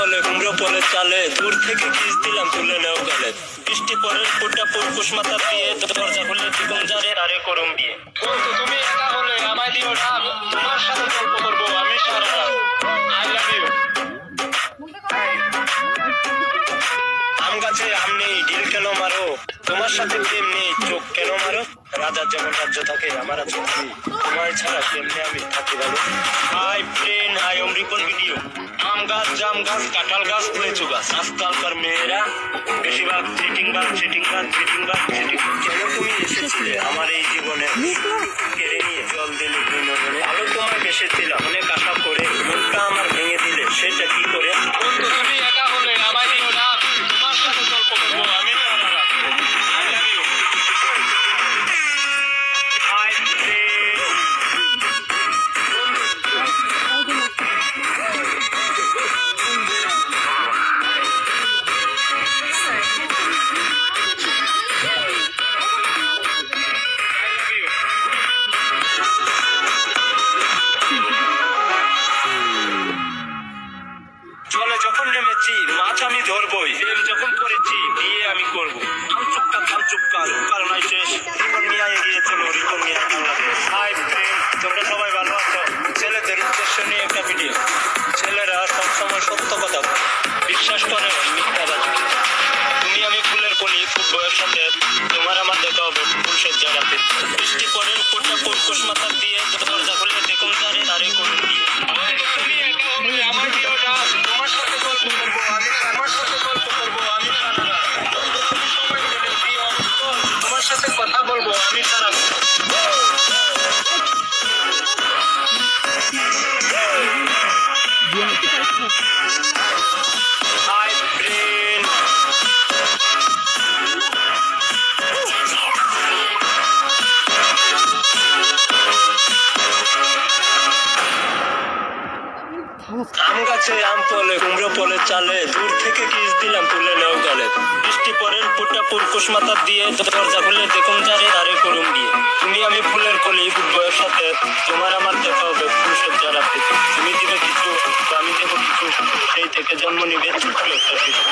পলে চালে। দূর থেকে কিস দিলাম তুলে নেও গেলে। বৃষ্টি পরের ফুটা পুরকুশ মাথা দিয়ে দরজা খুলে জীবন জারে আরে করুম বিয়ে। বলতো তুমি একা হলে আমায় দিও না তোমার সাথে গল্প করব, আমি সারা আই তোমার সাথে প্রেম চোখ কেন মারো? রাজার যেমন রাজ্য থাকে, আমার আছে। তোমার ছাড়া কেমনে আমি থাকি ভালো hi friend hi Om Ripon video আম গাছ, জাম গাছ, কাঁঠাল গাছ লিচু গাছ। আজকালকার মেয়েরা, বেশিরভাগ চিটিং বাগ চিটিং বাগ চিটিং বাগ চিটিং কেন তুমি এসেছিলে আমার এই জীবনে? কেড়ে নিয়ে জল দিলে আলো তোমার বেসেছিলাম অনেক নেমেছি মাছ আমি ধরবই। প্রেম যখন করেছি বিয়ে আমি করব। আম চুপকা থাম চুপকা কারণ নাই শেষ রিপন মিয়া এগিয়ে চলো রিপন মিয়া হাই প্রেম তোমরা সবাই ভালো আছো? ছেলেদের উদ্দেশ্য নিয়ে একটা ভিডিও ছেলেরা সবসময় সত্য কথা বিশ্বাস করে মিথ্যা তুমি আমি সাথে কথা বলব আমি সারা আম গাছে আম ফলে, কুমড়ো ফলে চালে। দূর থেকে কিস দিলাম তুলে নেও গালে বৃষ্টি পরের পুটা পুরকুশ মাথা দিয়ে দরজা খুলে দেখুন যারে তারে করুন গিয়ে। তুমি আমি ফুলের কলি বয়ের সাথে। তোমার আমার দেখা হবে ফুল সজ্জা রাখতে তুমি দিবে কিছু আমি দেবো কিছু। সেই থেকে জন্ম নিবে ছোট্ট একটা শিশু।